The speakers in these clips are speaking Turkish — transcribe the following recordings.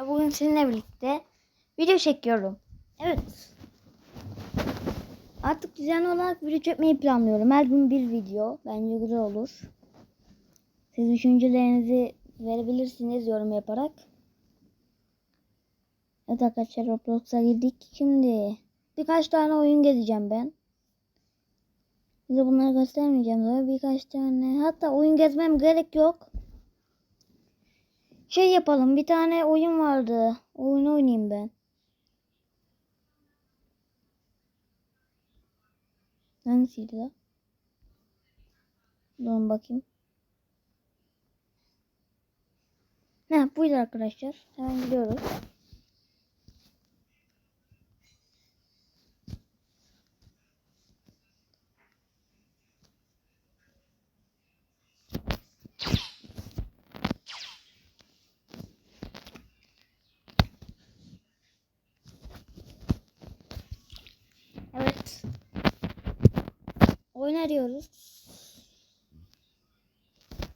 Bugün sizinle birlikte video çekiyorum. Evet. Artık düzenli olarak video çekmeyi planlıyorum. Her gün bir video. Bence güzel olur. Siz düşüncelerinizi verebilirsiniz yorum yaparak. Evet arkadaşlar Roblox'a girdik. Şimdi birkaç tane oyun gezeceğim ben. Size bunları göstermeyeceğim. Böyle birkaç tane. Hatta oyun gezmem gerek yok. Şey yapalım. Bir tane oyun vardı. Oyunu oynayayım ben. Hangisiydi la? Durun bakayım. Ne buydu arkadaşlar. Hemen gidiyoruz. Evet. Oyun arıyoruz.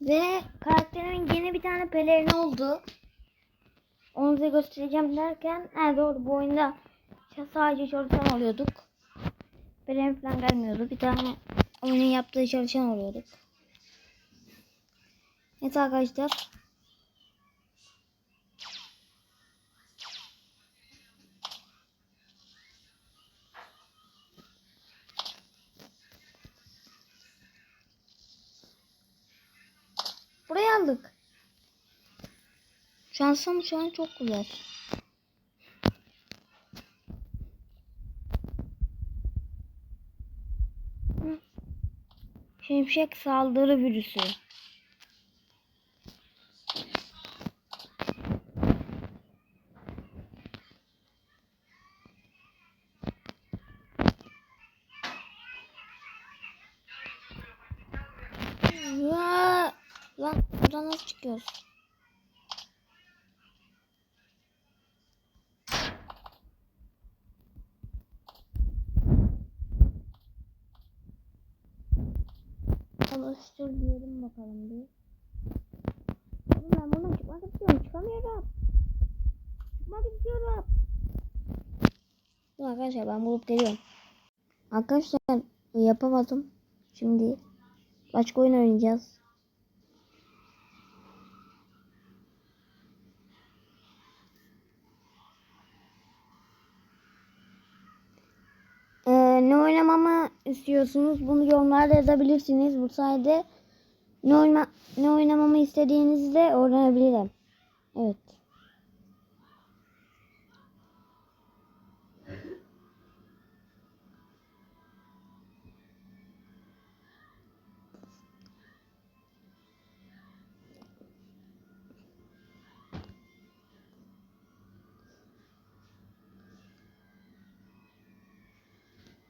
Ve karakterimin yeni bir tane pelerini oldu. Onu size göstereceğim derken he doğru bu oyunda sadece çalışan oluyorduk. Pelerin falan gelmiyordu. Bir tane oyunun yaptığı çalışan oluyorduk. Evet arkadaşlar. Şansım şu an çok güzel. Şimşek saldırı virüsü. Lan buradan nasıl çıkıyoruz? Alıştır diyelim bakalım bir. Oğlum ben buradan çıkmak istiyorum. Çıkamıyorum. Çıkmak istiyorum. Dur arkadaşlar ben bulup geliyorum. Arkadaşlar yapamadım. Şimdi başka oyun oynayacağız. Ee, ne oynamamı istiyorsunuz? Bunu yorumlarda yazabilirsiniz. Bu sayede ne, oyna ne oynamamı istediğinizi de öğrenebilirim. Evet.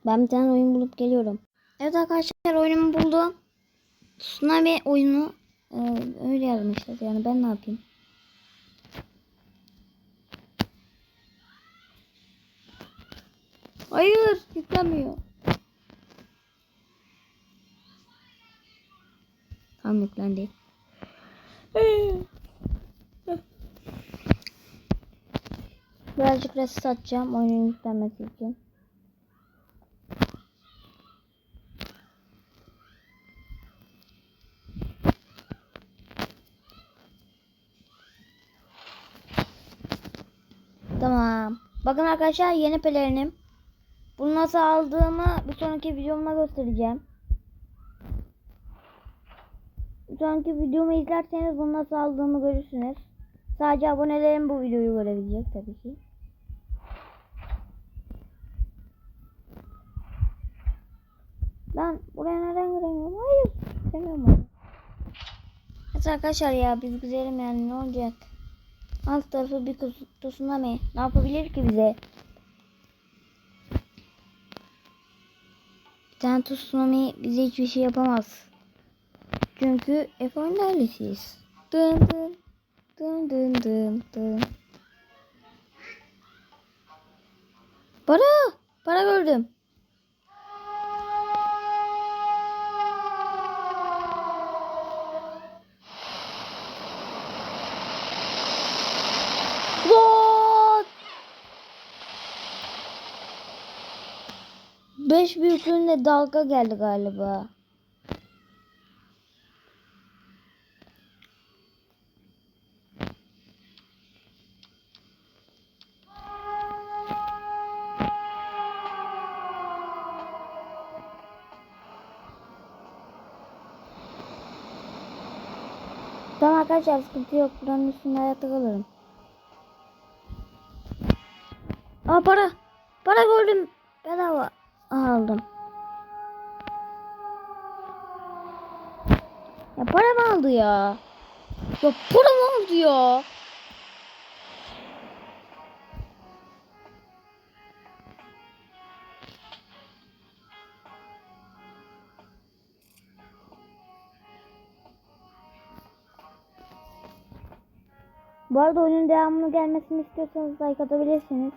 Ben bir tane oyun bulup geliyorum. Evet arkadaşlar oyunumu buldum. Tsunami oyunu e, öyle yazmışlar yani ben ne yapayım? Hayır yüklemiyor. Tam yüklendi. Birazcık resim atacağım oyunun yüklenmesi için. Tamam. Bakın arkadaşlar yeni pelerinim. Bunu nasıl aldığımı bir sonraki videomda göstereceğim. Bir sonraki videomu izlerseniz bunu nasıl aldığımı görürsünüz. Sadece abonelerim bu videoyu görebilecek tabii ki. Ben buraya neden giremiyorum? Hayır. Giremiyorum oraya. Evet arkadaşlar ya biz güzelim yani ne olacak? Alt tarafı bir tsunami. Ne yapabilir ki bize? Bir tane tsunami bize hiçbir şey yapamaz. Çünkü F10 ailesiyiz. Dın dın. Dın dın dın dın. Para. Para gördüm. 5 büyüklüğünde dalga geldi galiba. Tamam arkadaşlar sıkıntı yok. Buranın üstünde hayatta kalırım. Aa para. Para gördüm. Bedava aldım. Ya para mı aldı ya? Ya para mı aldı ya? Bu arada oyunun devamını gelmesini istiyorsanız like atabilirsiniz.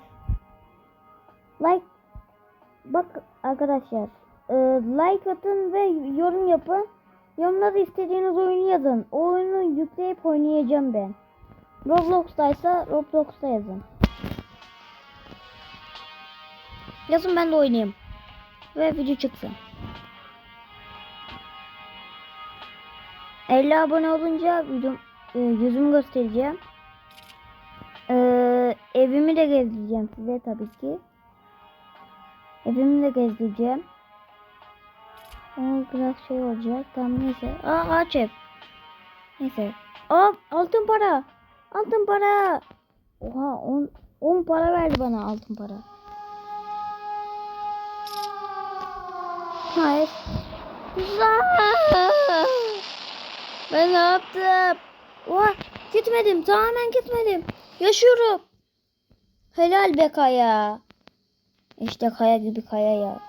Like bak arkadaşlar e, like atın ve yorum yapın. Yorumlarda istediğiniz oyunu yazın. O oyunu yükleyip oynayacağım ben. Roblox'taysa Roblox'ta yazın. Yazın ben de oynayayım. Ve video çıksın. 50 abone olunca videom, e, yüzümü göstereceğim. Ee, evimi de gezdireceğim size tabii ki. Evimi de gezdireceğim. Ama biraz şey olacak. Tamam neyse. Aa ağaç ev. Neyse. Aa altın para. Altın para. Oha 10 10 para verdi bana altın para. Hayır. Ben ne yaptım? Oha gitmedim. Tamamen gitmedim. Yaşıyorum. Helal be kaya. İşte kaya gibi kaya ya.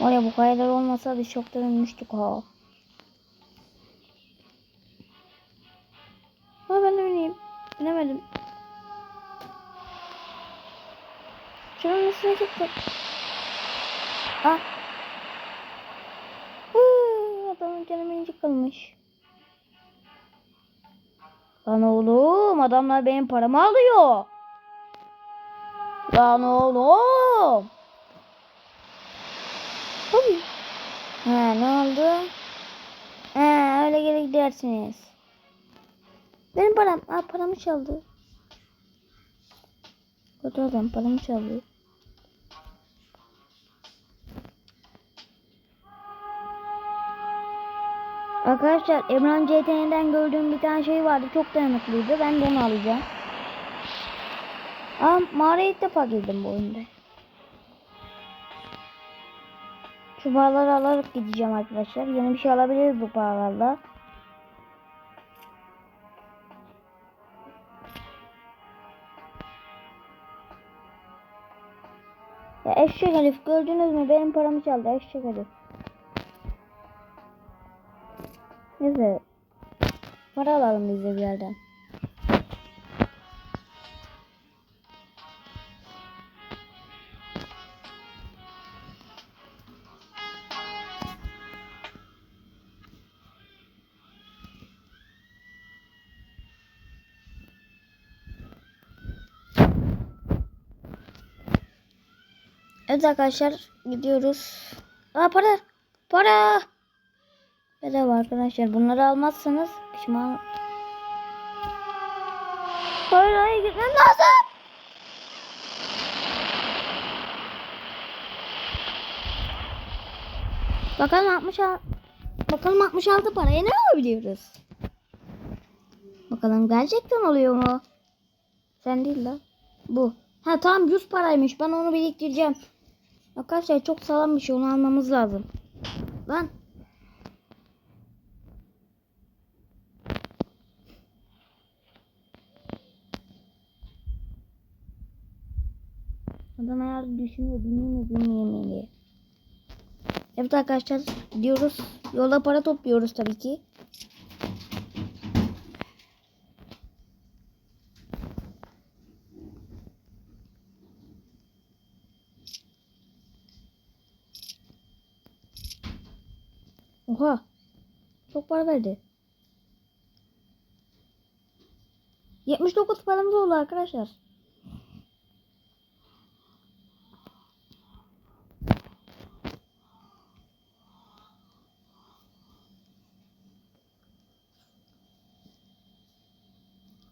Var ya bu kayalar olmasa biz çoktan ölmüştük ha. Ha ben de bineyim. Binemedim. Şunun üstüne çıktım. Ah. Huu, adamın canı minicik kalmış. Lan oğlum adamlar benim paramı alıyor. Lan oğlum. Tabii. Ha ne oldu? Ha öyle geri gidersiniz. Benim param. Aa paramı çaldı. Kötü adam paramı çaldı. Arkadaşlar Emran CTN'den gördüğüm bir tane şey vardı. Çok dayanıklıydı. Ben de onu alacağım. Aa mağaraya ilk defa girdim bu oyunda. Şu paraları alarak gideceğim arkadaşlar. Yeni bir şey alabiliriz bu paralarla. Ya eşek herif gördünüz mü? Benim paramı çaldı eşek herif. Neyse. Para alalım biz de bir yerden. Evet arkadaşlar gidiyoruz. Aa para. Para. Bedava arkadaşlar. Bunları almazsanız pişman. Hayır hayır gitmem lazım. Bakalım 60 Bakalım 66 paraya ne alabiliyoruz? Bakalım gerçekten oluyor mu? Sen değil lan. Bu. Ha tamam 100 paraymış. Ben onu biriktireceğim. Arkadaşlar çok sağlam bir şey. Onu almamız lazım. Lan. Herhalde düşünüyor. Mu diye. Evet arkadaşlar gidiyoruz. Yolda para topluyoruz tabii ki. Oha. Çok para verdi. 79 paramız oldu arkadaşlar.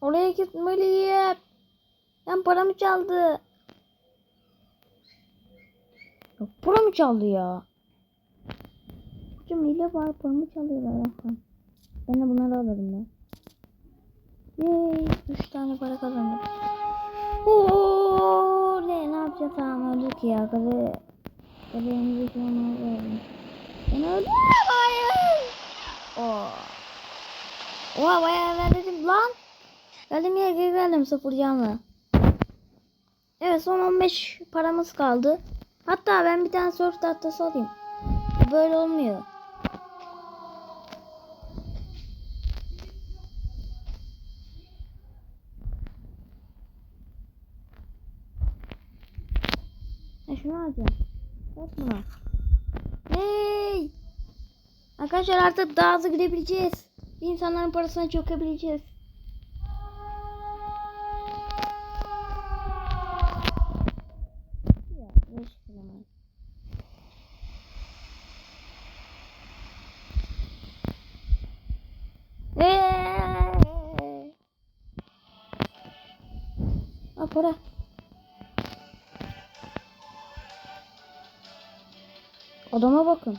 Oraya gitmeliyim. Ben paramı çaldı. Yok paramı çaldı ya. Hocam hile var paramı çalıyorlar Allah'ım. Ben de bunları alırım ben. Yay. 3 tane para kazandım. Oo, ne, ne yapacağız tamam öldük ya. Kadı. Kaderimizi şu an öldüm. Ben öldüm. Hayır. Oo. Oha bayağı verdim lan. Geldim yere geri geldim sıfır. Evet son 15 paramız kaldı. Hatta ben bir tane surf tahtası alayım. Böyle olmuyor. Ha şunu alacağım. Bak buna. Hey! Arkadaşlar artık daha hızlı gidebileceğiz. İnsanların parasına çökebileceğiz. Para. Adama bakın.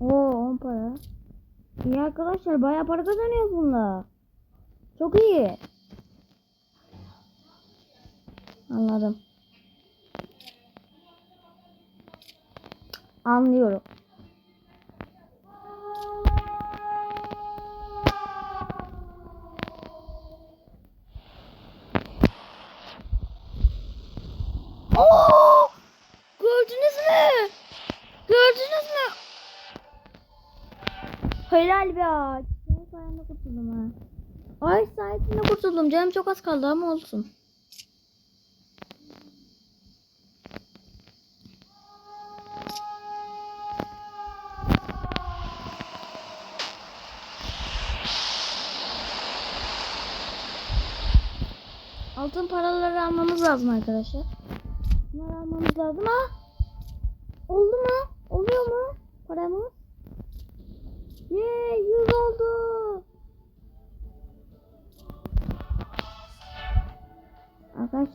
Oo 10 para. İyi arkadaşlar bayağı para kazanıyoruz bununla. Çok iyi. Anladım. Anlıyorum. Helal be ağaç. Senin sayende kurtuldum ha. Ay sayesinde kurtuldum. Canım çok az kaldı ama olsun. Altın paraları almamız lazım arkadaşlar. Bunları almamız lazım ha. Oldu mu? Oluyor mu? Paramız? Yee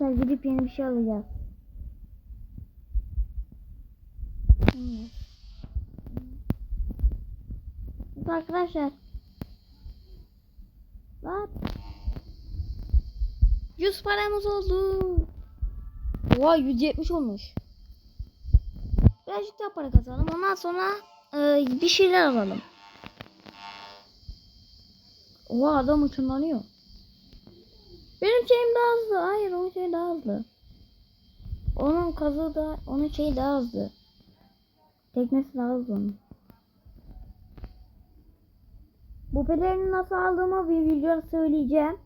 Arkadaşlar gidip yeni bir şey alacağız. Evet arkadaşlar. Bak. 100 paramız oldu. Oha 170 olmuş. Birazcık daha para kazanalım. Ondan sonra e, bir şeyler alalım. Oha adam uçunlanıyor. Benim şeyim daha hızlı. Hayır onun şey daha hızlı. Onun kazı da onun şeyi daha hızlı. Teknesi daha hızlı onun. Bu pelerini nasıl aldığımı bir videoda söyleyeceğim.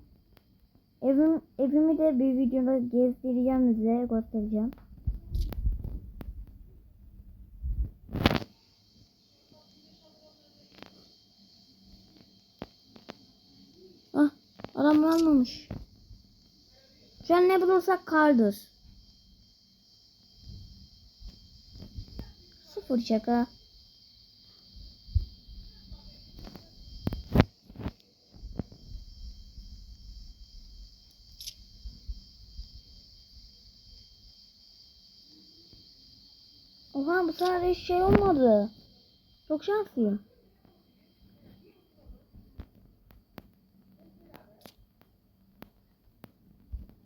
Evim, evimi de bir videoda gezdireceğim size göstereceğim. Ah adam almamış. Şu an ne bulursak kardır. Sıfır şaka. Oha bu sefer hiç şey olmadı. Çok şanslıyım.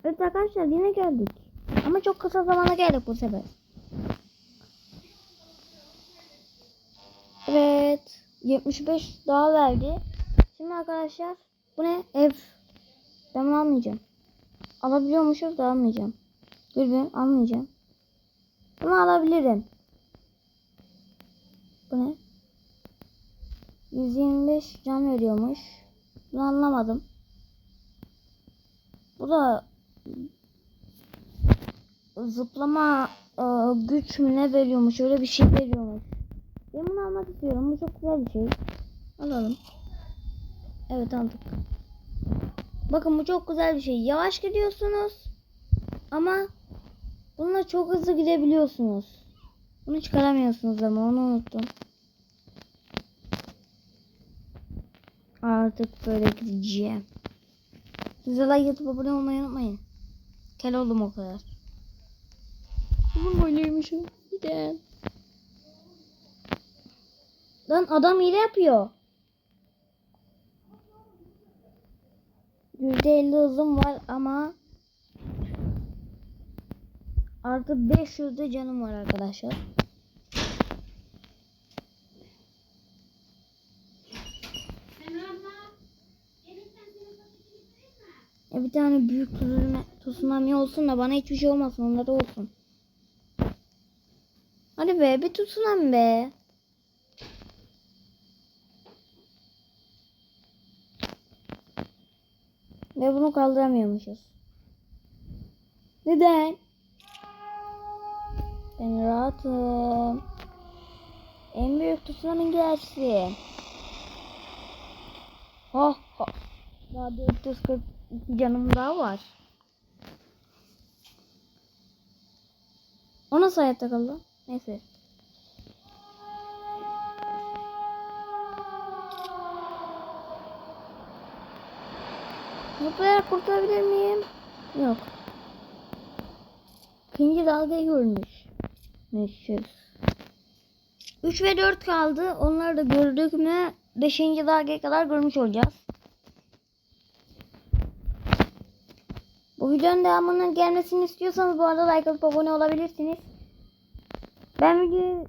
Evet arkadaşlar yine geldik. Ama çok kısa zamana geldik bu sefer. Evet. 75 daha verdi. Şimdi arkadaşlar bu ne? Ev. Ben bunu almayacağım. Alabiliyormuşuz da almayacağım. Dur bir almayacağım. Bunu alabilirim. Bu ne? 125 can veriyormuş. Bunu anlamadım. Bu da zıplama e, güç mü ne veriyormuş öyle bir şey veriyormuş. Ben bunu almak istiyorum. Bu çok güzel bir şey. Alalım. Evet aldık. Bakın bu çok güzel bir şey. Yavaş gidiyorsunuz. Ama bununla çok hızlı gidebiliyorsunuz. Bunu çıkaramıyorsunuz ama onu unuttum. Artık böyle gideceğim. Size like yatıp abone olmayı unutmayın. Kel oldum o kadar. Bunu böyleymişim. Gidelim. Lan adam hile yapıyor. %50 hızım var ama artı 500 de canım var arkadaşlar. Ya bir tane büyük tsunami, olsun da bana hiçbir şey olmasın onlara olsun. Hadi be bir tsunami be. Ve bunu kaldıramıyormuşuz. Neden? Ben rahatım. En büyük tsunami gelsin. Oh, oh. Daha 442 canım daha var. O nasıl hayatta kaldı? Neyse. Zıplayarak kurtulabilir miyim? Yok. İkinci dalgayı görmüş. Meşhur. 3 ve 4 kaldı. Onları da gördük mü 5. dalgaya kadar görmüş olacağız. Videonun devamının gelmesini istiyorsanız bu arada like atıp abone olabilirsiniz. Ben video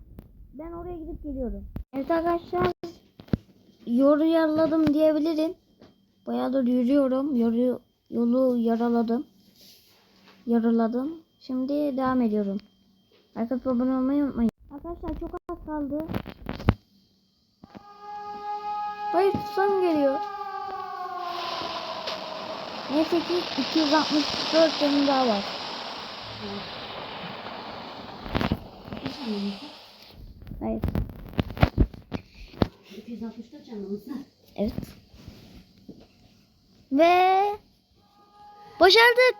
ben oraya gidip geliyorum. Evet arkadaşlar yolu yaraladım diyebilirim. Bayağıdır yürüyorum. Yolu, yolu yaraladım. Yaraladım. Şimdi devam ediyorum. Like atıp abone olmayı unutmayın. Arkadaşlar çok az kaldı. Hayır son geliyor. Neyse ki 264 canım daha var. Hayır. 260'da canımız var. Evet. Ve başardık.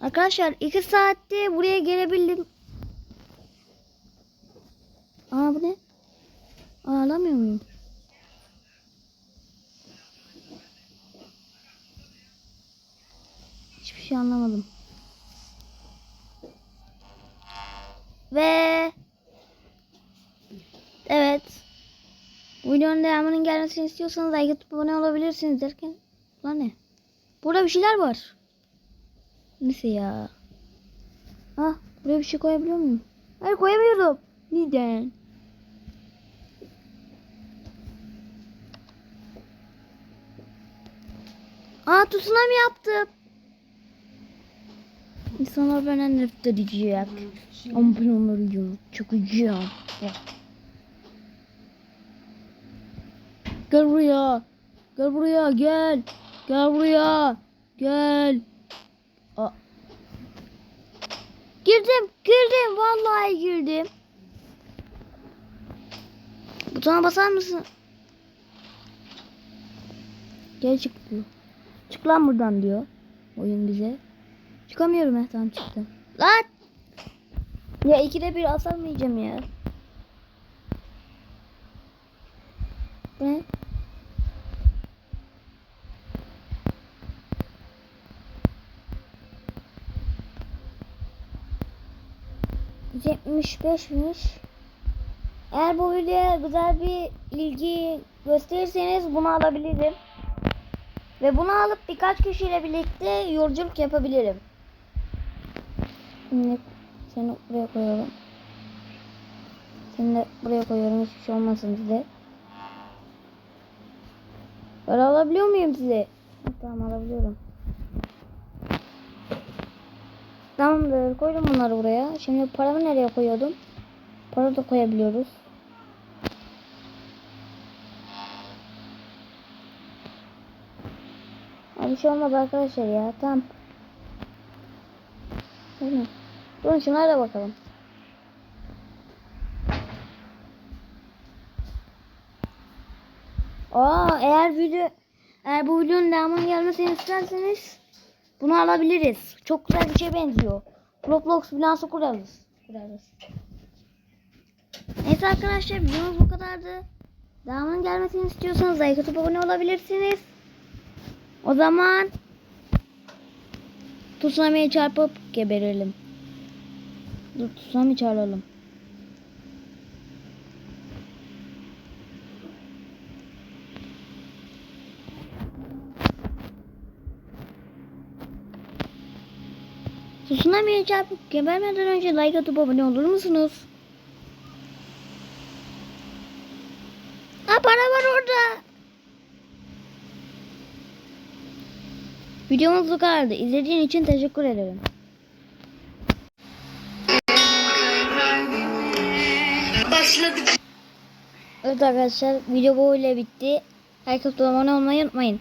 Arkadaşlar 2 saatte buraya gelebildim. Aa bu ne? Aa, alamıyor muyum? Hiçbir şey anlamadım. Ve Evet. Bu videonun devamının gelmesini istiyorsanız like atıp abone olabilirsiniz derken. Lan ne? Burada bir şeyler var. Neyse ya. Ah buraya bir şey koyabiliyor muyum? Hayır koyamıyorum. Neden? Aa tsunami yaptım. İnsanlar benden nefret edecek. Ama ben onları yiyorum. Çıkacağım. Gel buraya. Gel buraya gel. Gel buraya. Gel. Aa. Girdim. Girdim. Vallahi girdim. Butona basar mısın? Gel çık diyor. Çık lan buradan diyor. Oyun bize. Çıkamıyorum ya tamam çıktım. Lan. Ya ikide bir asamayacağım ya. Ne? Yetmiş beşmiş. Eğer bu videoya güzel bir ilgi gösterirseniz bunu alabilirim. Ve bunu alıp birkaç kişiyle birlikte yolculuk yapabilirim. Şimdi seni buraya koyalım. Seni de buraya koyuyorum. Hiçbir şey olmasın size. Ben alabiliyor muyum size? Ha, Tamam alabiliyorum. Tamamdır. Koydum bunları buraya. Şimdi paramı nereye koyuyordum? Para da koyabiliyoruz. Abi bir şey olmadı arkadaşlar ya. Tamam. Değil mi? Durun şunlara da bakalım. Aa eğer video eğer bu videonun devamının gelmesini isterseniz bunu alabiliriz. Çok güzel bir şey benziyor. Roblox bilansı kurarız. kurarız. Neyse arkadaşlar videomuz bu kadardı. Devamının gelmesini istiyorsanız like atıp abone olabilirsiniz. O zaman tsunami'ye çarpıp geberelim. Dur tsunami çağıralım. Tsunami'ye çarpıp gebermeden önce like atıp abone olur musunuz? Ha para var orada. Videomuz bu kadardı. İzlediğin için teşekkür ederim. Evet arkadaşlar video böyle bitti. Atıp abone olmayı unutmayın.